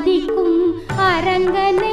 சாதிக்கும் அரங்கனை.